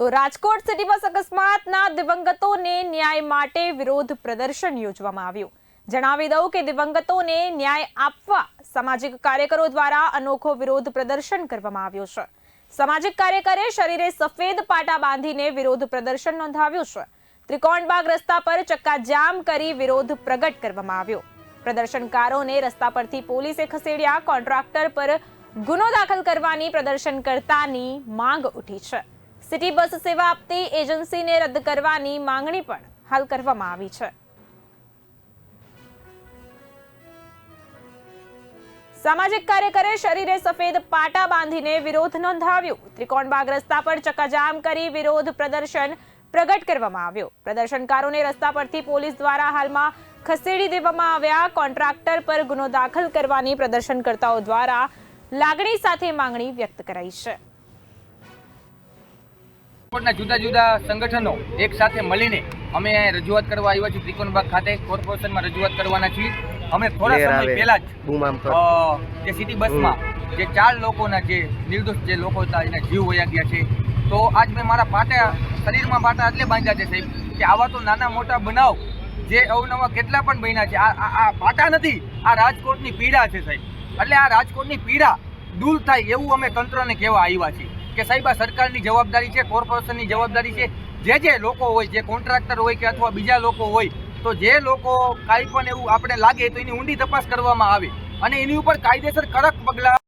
તો રાજકોટ સિટીમાં અકસ્માતના દિવંગતોને ન્યાય માટે વિરોધ પ્રદર્શન યોજવામાં આવ્યું. જણાવી દઉં કે દિવંગતોને ન્યાય આપવા સામાજિક કાર્યકરો દ્વારા અનોખો વિરોધ પ્રદર્શન કરવામાં આવ્યો છે. સામાજિક કાર્યકરે શરીરે સફેદ પાટા બાંધીને વિરોધ પ્રદર્શન નોંધાવ્યું છે. ત્રિકોણબાગ રસ્તા પર ચક્કાજામ કરી વિરોધ પ્રગટ કરવામાં આવ્યો. પ્રદર્શનકારોને રસ્તા પરથી પોલીસે ખસેડ્યા, કોન્ટ્રાક્ટર પર ગુનો દાખલ કરવાની પ્રદર્શનકર્તાની માંગ ઉઠી છે. સિટી બસ સેવા આપતી એજન્સીને રદ કરવાની માંગણી પણ હાલ કરવામાં આવી છે. સામાજિક કાર્યકરે શરીરે સફેદ પાટા બાંધીને વિરોધ નોંધાવ્યો. ત્રિકોણબાગ રસ્તા પર ચક્કાજામ કરી વિરોધ પ્રદર્શન પ્રગટ કરવામાં આવ્યો. પ્રદર્શનકારોને રસ્તા પરથી પોલીસ દ્વારા હાલમાં ખસેડી દેવામાં આવ્યા. કોન્ટ્રાક્ટર પર ગુનો દાખલ કરવાની પ્રદર્શનકર્તાઓ દ્વારા લાગણી સાથે માંગણી વ્યક્ત કરાઈ છે. રાજકોટના જુદા જુદા સંગઠનો એક સાથે મળીને અમે રજૂઆત કરવા આવ્યા છીએ. ત્રિકોણબાગ ખાતે કોર્પોરેશનમાં રજૂઆત કરવાના છીએ. અમે થોડા સમય પહેલા જ જે સિટી બસમાં જે ચાર લોકોના જે નિર્દોષ જે લોકો હતા એના જીવ વયા ગયા છે. તો આજ મેં મારા પાટા શરીરમાં પાટા એટલે બાંધ્યા છે સાહેબ કે આવા તો નાના મોટા બનાવ જે અવનવા કેટલા પણ બન્યા છે. આ પાટા નથી આ રાજકોટની પીડા છે સાહેબ. એટલે આ રાજકોટની પીડા દૂર થાય એવું અમે તંત્રને કહેવા આવ્યા છીએ. કે સાહેબ આ સરકારની જવાબદારી છે, કોર્પોરેશનની જવાબદારી છે. જે જે લોકો હોય, જે કોન્ટ્રાક્ટર હોય કે અથવા બીજા લોકો હોય, તો જે લોકો કાંઈ પણ એવું આપણે લાગે તો એની ઊંડી તપાસ કરવામાં આવે. અને એની ઉપર કાયદેસર કડક પગલાં